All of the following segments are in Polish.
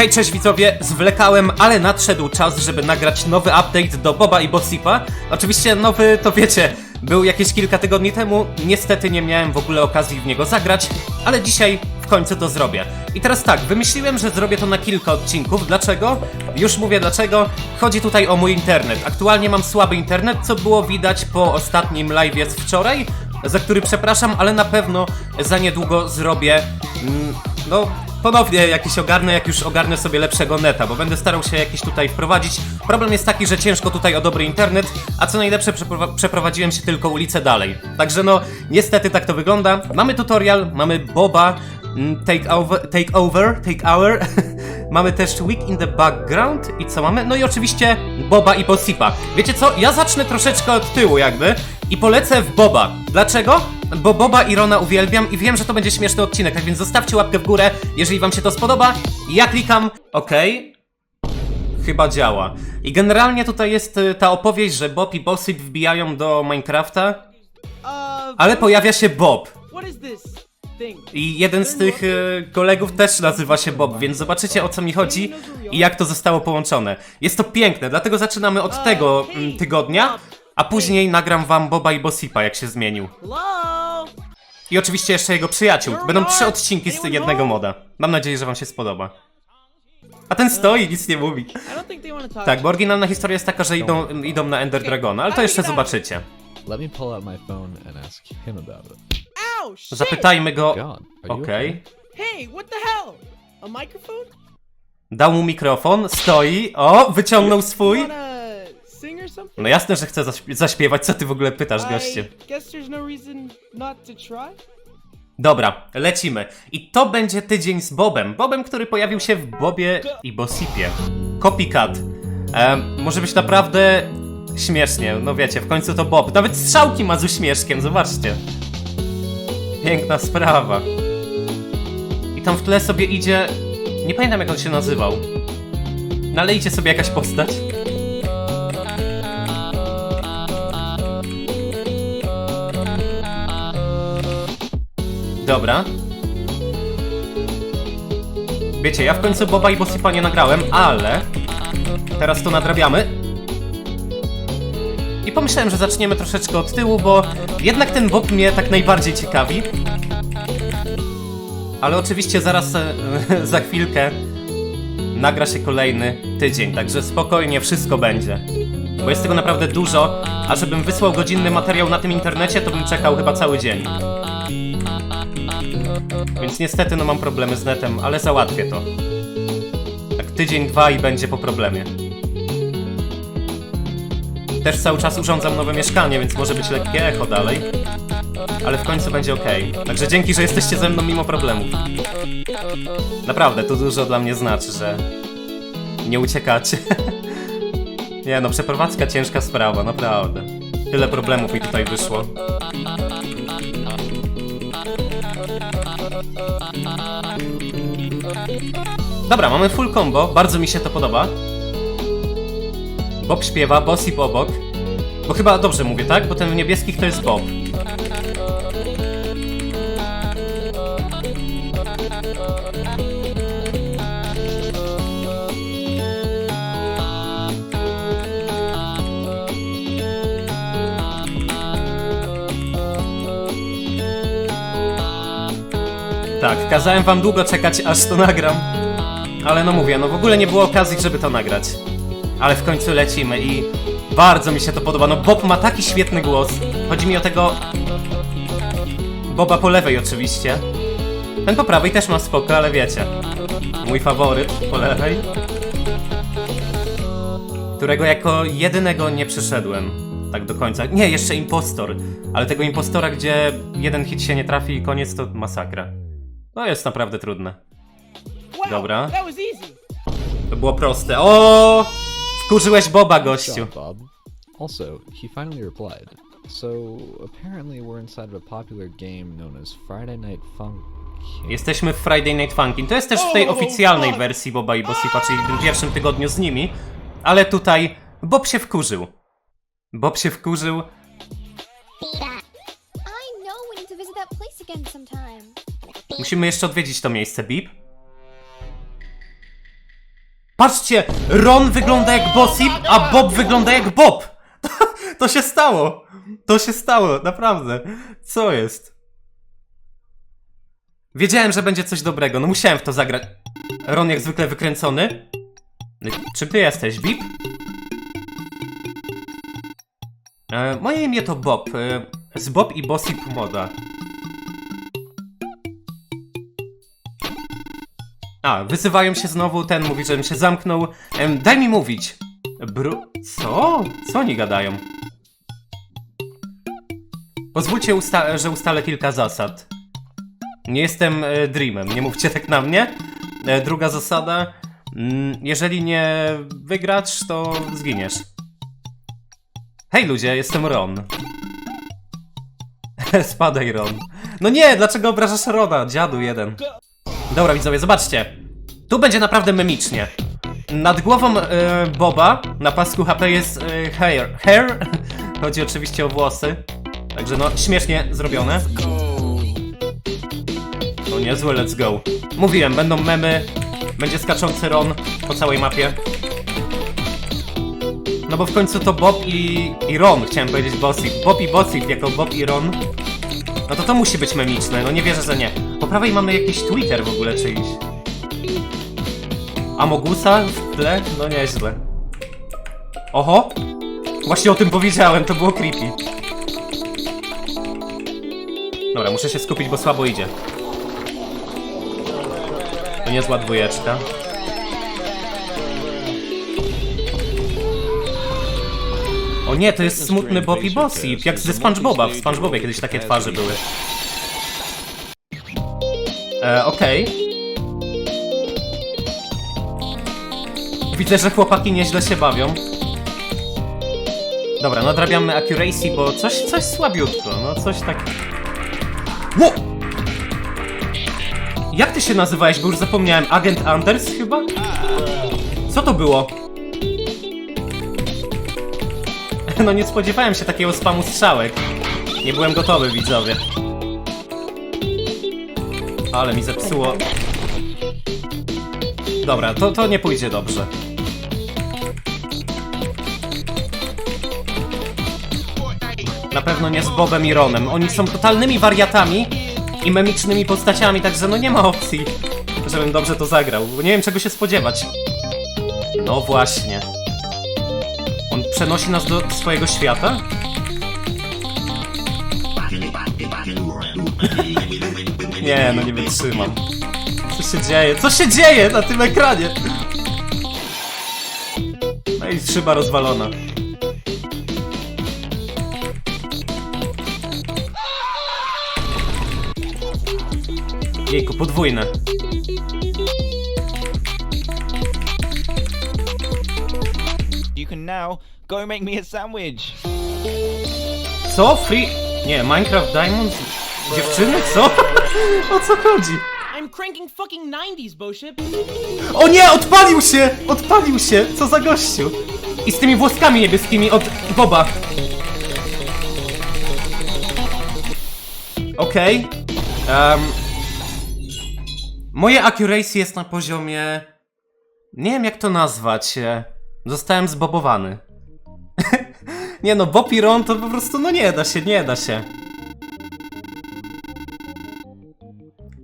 Hej, cześć widzowie, zwlekałem, ale nadszedł czas, żeby nagrać nowy update do Boba i Bossipa. Oczywiście nowy, to wiecie, był jakieś kilka tygodni temu, niestety nie miałem w ogóle okazji w niego zagrać, ale dzisiaj w końcu to zrobię. I teraz tak, wymyśliłem, że zrobię to na kilka odcinków. Dlaczego? Już mówię dlaczego. Chodzi tutaj o mój internet. Aktualnie mam słaby internet, co było widać po ostatnim live z wczoraj, za który przepraszam, ale na pewno za niedługo zrobię, mm, no, ponownie jakiś ogarnę, jak już ogarnę sobie lepszego neta, bo będę starał się jakiś tutaj wprowadzić. Problem jest taki, że ciężko tutaj o dobry internet, a co najlepsze przepro- przeprowadziłem się tylko ulicę dalej. Także no, niestety tak to wygląda. Mamy tutorial, mamy Boba, mm, take over, take over, take hour. mamy też Week in the Background i co mamy? No i oczywiście Boba i Bossipa. Wiecie co? Ja zacznę troszeczkę od tyłu jakby i polecę w Boba. Dlaczego? Bo Boba i Rona uwielbiam i wiem, że to będzie śmieszny odcinek, tak więc zostawcie łapkę w górę, jeżeli wam się to spodoba. Ja klikam OK. Chyba działa. I generalnie tutaj jest y, ta opowieść, że Bob i Bossip wbijają do Minecrafta, Uh, ale pojawia się Bob. I jeden z tych y, kolegów też nazywa się Bob, więc zobaczycie o co mi chodzi i jak to zostało połączone. Jest to piękne, dlatego zaczynamy od tego mm, tygodnia, a później nagram wam Boba i Bossipa, jak się zmienił. Hello? I oczywiście jeszcze jego przyjaciół. Będą trzy odcinki z jednego moda. Mam nadzieję, że wam się spodoba. A ten stoi, nic nie mówi. Tak, bo oryginalna historia jest taka, że idą, idą na Ender Dragona, ale to jeszcze zobaczycie. Let me pull out my phone and ask him about it. Ow! Shit! Zapytajmy go. God, are you Okej. Hey, what the hell? A microphone? Dał mu mikrofon, stoi. O, wyciągnął swój. Or something? No jasne, że chce zaśp- zaśpiewać, co ty w ogóle pytasz, goście. I guess there's no reason not to try. Dobra, lecimy. I to będzie tydzień z Bobem. Bobem, który pojawił się w Bobie i Bossipie. Copycat. Em, może być naprawdę śmiesznie. No wiecie, w końcu to Bob. Nawet strzałki ma z uśmieszkiem, zobaczcie. Piękna sprawa. I tam w tle sobie idzie... Nie pamiętam jak on się nazywał. No ale idzie sobie jakaś postać. Dobra. Wiecie, ja w końcu Boba i Bossipa nie nagrałem, ale teraz to nadrabiamy. I pomyślałem, że zaczniemy troszeczkę od tyłu, bo jednak ten Bob mnie tak najbardziej ciekawi. Ale oczywiście zaraz e, za chwilkę nagra się kolejny tydzień, także spokojnie wszystko będzie. Bo jest tego naprawdę dużo, a żebym wysłał godzinny materiał na tym internecie, to bym czekał chyba cały dzień. Więc niestety no mam problemy z netem, ale załatwię to. Tak tydzień, dwa i będzie po problemie. Też cały czas urządzam nowe mieszkanie, więc może być lekkie echo dalej. Ale w końcu będzie ok. Także dzięki, że jesteście ze mną mimo problemów. Naprawdę, to dużo dla mnie znaczy, że nie uciekacie. nie no, przeprowadzka ciężka sprawa, naprawdę. Tyle problemów mi tutaj wyszło. Dobra, mamy full combo, bardzo mi się to podoba. Bob śpiewa, Bossip obok. Bo chyba dobrze mówię, tak? Bo ten w niebieskich to jest Bob. Tak, kazałem wam długo czekać, aż to nagram. Ale no mówię, no w ogóle nie było okazji, żeby to nagrać. Ale w końcu lecimy i bardzo mi się to podoba. No Bob ma taki świetny głos. Chodzi mi o tego... Boba po lewej oczywiście. Ten po prawej też ma spoko, ale wiecie. Mój faworyt po lewej. Którego jako jedynego nie przyszedłem. Tak do końca. Nie, jeszcze impostor. Ale tego impostora, gdzie jeden hit się nie trafi i koniec to masakra. No jest naprawdę trudne. Dobra. To było proste. O! Wkurzyłeś Boba, gościu. Bob. Also, he finally replied. So, apparently we're inside of a popular game known as Friday Night Funkin'. Jesteśmy w Friday Night Funkin'. To jest też w tej Oh, oficjalnej wersji Boba i Bossipa, czyli w tym pierwszym tygodniu z nimi. Ale tutaj Bob się wkurzył. Bob się wkurzył. I know we need to visit that place again sometime. Musimy jeszcze odwiedzić to miejsce, Bip. Patrzcie, Ron wygląda jak Bossip, a Bob wygląda jak Bob. To się stało. To się stało, naprawdę. Co jest? Wiedziałem, że będzie coś dobrego, no musiałem w to zagrać. Ron jak zwykle wykręcony. Czym ty jesteś, Bip? E, moje imię to Bob. E, z Bob i Bossip Moda. A, wyzywają się znowu, ten mówi, żebym się zamknął. Em, daj mi mówić. Bru... Co? Co oni gadają? Pozwólcie, usta że ustalę kilka zasad. Nie jestem e, Dreamem, nie mówcie tak na mnie. E, druga zasada. Mm, jeżeli nie wygrać, to zginiesz. Hej ludzie, jestem Ron. Spadaj Ron. No nie, dlaczego obrażasz Rona, dziadu jeden. Dobra widzowie, zobaczcie. Tu będzie naprawdę memicznie. Nad głową e, Boba na pasku HP jest e, hair. Hair? Chodzi oczywiście o włosy. Także no, śmiesznie zrobione. O niezłe, let's go. Mówiłem, będą memy, będzie skaczący Ron po całej mapie. No bo w końcu to Bob i, i Ron, chciałem powiedzieć Bossip. Bob i Bossip jako Bob i Ron. No to to musi być memiczne, no nie wierzę, że nie. Po prawej mamy jakiś Twitter w ogóle czyjś. Amogusa w tle? No nieźle. Oho! Właśnie o tym powiedziałem, to było creepy. Dobra, muszę się skupić, bo słabo idzie. To niezła dwójeczka. O nie, to jest smutny Bob i Bossip, jak ze SpongeBoba. W SpongeBobie kiedyś takie twarze były. E, okej. Widzę, że chłopaki nieźle się bawią. Dobra, nadrabiamy accuracy, bo coś, coś słabiutko, no coś tak... Ło! Jak ty się nazywałeś, bo już zapomniałem, Agent Anders chyba? Co to było? No nie spodziewałem się takiego spamu strzałek. Nie byłem gotowy, widzowie. Ale mi zepsuło. Dobra, to, to nie pójdzie dobrze. Na pewno nie z Bobem i Ronem. Oni są totalnymi wariatami i memicznymi postaciami, także no nie ma opcji, żebym dobrze to zagrał, nie wiem czego się spodziewać. No właśnie. On przenosi nas do swojego świata? Nie, no nie wytrzymam. Co się dzieje? Co się dzieje na tym ekranie? No i szyba rozwalona. Jejku, podwójne. Can now go make me a sandwich. Co? Free... Nie, Minecraft Diamonds? Dziewczyny? Co? O co chodzi? I'm cranking fucking 90s, Boship. O nie, odpalił się! Odpalił się! Co za gościu? I z tymi włoskami niebieskimi od Boba. Okej. Em, moje accuracy jest na poziomie... Nie wiem jak to nazwać. Zostałem zbobowany. nie no, Bob i Ron to po prostu, no nie da się, nie da się.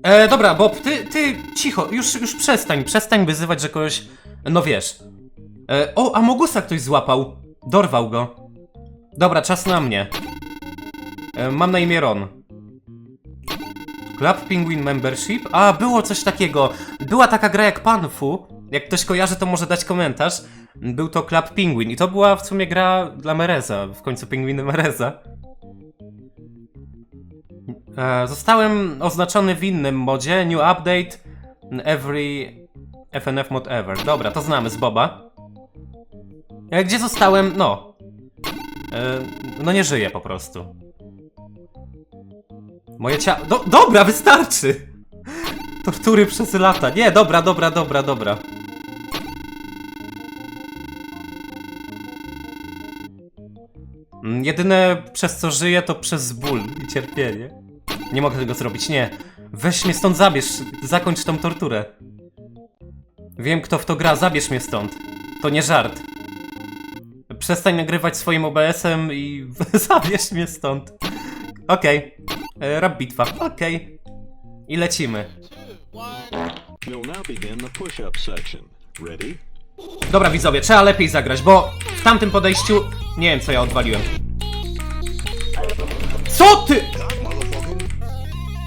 E, dobra, Bob, ty, ty, cicho, już, już przestań, przestań wyzywać, że kogoś, no wiesz. E, o, Amogusa ktoś złapał, dorwał go. Dobra, czas na mnie. E, mam na imię Ron. Club Penguin Membership? A, było coś takiego. Była taka gra jak Panfu. Jak ktoś kojarzy, to może dać komentarz. Był to Club Penguin i to była w sumie gra dla Mereza, w końcu Pingwiny Mereza. E, zostałem oznaczony w innym modzie. New update. Every FNF mod ever. Dobra, to znamy z Boba. E, gdzie zostałem? No. E, no nie żyję po prostu. Moje ciało. Do dobra, wystarczy! Tortury przez lata. Nie, dobra, dobra, dobra, dobra. Mm, Jedyne przez co żyję to przez ból i cierpienie. Nie mogę tego zrobić, nie. Weź mnie stąd zabierz, zakończ tą torturę. Wiem, kto w to gra, zabierz mnie stąd. To nie żart. Przestań nagrywać swoim OBS-em i zabierz mnie stąd. Okej. Okay. Rap bitwa. Okej. I lecimy. You'll now begin the push-up section. Ready? Dobra widzowie, trzeba lepiej zagrać, bo w tamtym podejściu... Nie wiem, co ja odwaliłem. Co ty?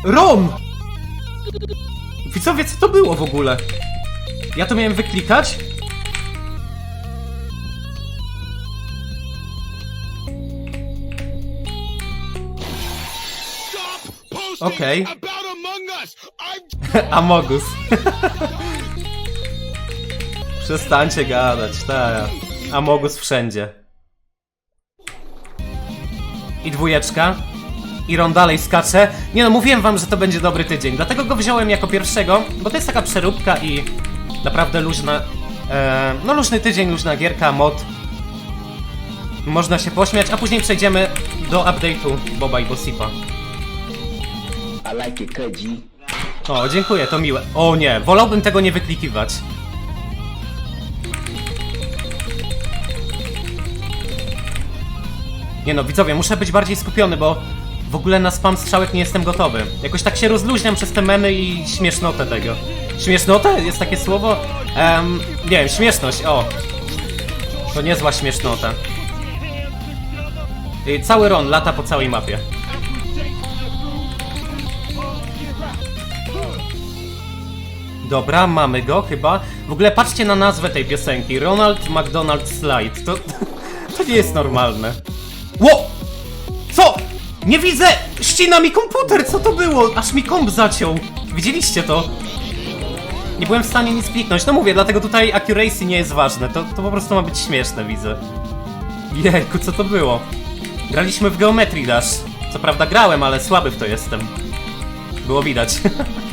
Ron! Widzowie, co to było w ogóle? Ja to miałem wyklikać? Okej. Amogus. Przestańcie gadać, tak. Amogus wszędzie. I dwójeczka. I Ron dalej skacze. Nie no, mówiłem wam, że to będzie dobry tydzień, dlatego go wziąłem jako pierwszego, bo to jest taka przeróbka i naprawdę luźna... E, no luźny tydzień, luźna gierka, mod. Można się pośmiać, a później przejdziemy do update'u Boba i Bossipa. I like it. O, dziękuję, to miłe. O nie, wolałbym tego nie wyklikiwać. Nie no, widzowie, muszę być bardziej skupiony, bo w ogóle na spam strzałek nie jestem gotowy. Jakoś tak się rozluźniam przez te memy i śmiesznotę tego. Śmiesznotę? Jest takie słowo? Em, nie wiem, śmieszność, o. To niezła śmiesznota. I cały Ron lata po całej mapie. Dobra, mamy go chyba. W ogóle patrzcie na nazwę tej piosenki. Ronald McDonald Slide. To, to nie jest normalne. Ło! Co? Nie widzę! Ścina mi komputer! Co to było? Aż mi komp zaciął. Widzieliście to? Nie byłem w stanie nic kliknąć. No mówię, dlatego tutaj accuracy nie jest ważne. To, to po prostu ma być śmieszne, widzę. Jejku, co to było? Graliśmy w Geometry Dash. Co prawda grałem, ale słaby w to jestem. Było widać.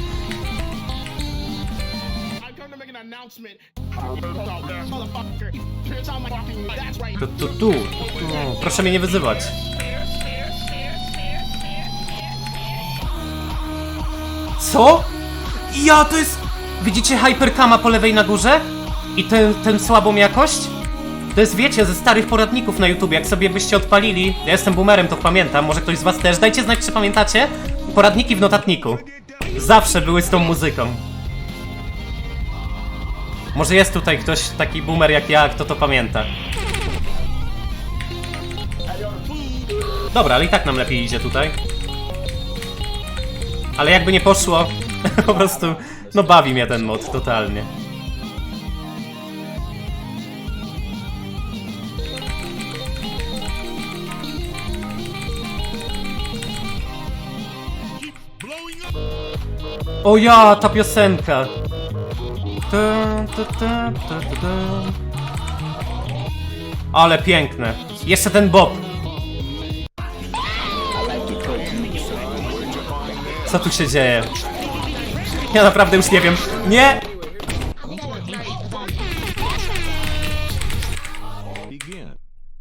Tu, tu, tu. tu. Proszę mnie nie wyzywać. Co? Ja, to jest... Widzicie Hypercama po lewej na górze? I ten, ten słabą jakość? To jest, wiecie, ze starych poradników na YouTube, jak sobie byście odpalili. Ja jestem boomerem, to pamiętam, może ktoś z was też. Dajcie znać, czy pamiętacie. Poradniki w notatniku. Zawsze były z tą muzyką. Może jest tutaj ktoś taki boomer jak ja, kto to pamięta. Dobra, ale i tak nam lepiej idzie tutaj. Ale jakby nie poszło, po prostu, no bawi mnie ten mod totalnie. O ja, ta piosenka! Dun, dun, dun, dun, dun. Ale piękne. Jeszcze ten Bob. Co tu się dzieje? Ja naprawdę już nie wiem. Nie!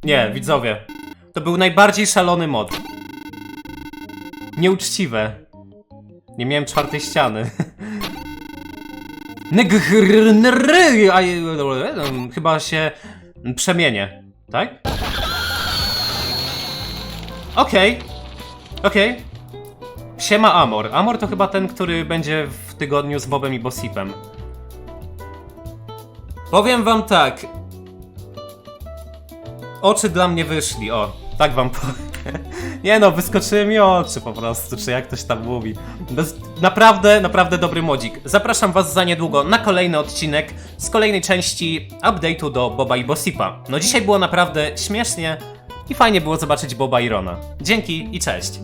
Nie, widzowie. To był najbardziej szalony mod. Nieuczciwe. Nie miałem czwartej ściany. Ngrnry, a je- Chyba się przemienię, tak? Okej. Okej. Siema Amor. Amor to chyba ten, który będzie w tygodniu z Bobem i Bossipem. Powiem wam tak. Oczy dla mnie wyszli, o. Tak wam powiem. Nie no, wyskoczyły mi oczy po prostu, czy jak ktoś tam mówi. Bez, naprawdę, naprawdę dobry modzik. Zapraszam was za niedługo na kolejny odcinek z kolejnej części update'u do Boba i Bossipa. No dzisiaj było naprawdę śmiesznie i fajnie było zobaczyć Boba i Rona. Dzięki i cześć.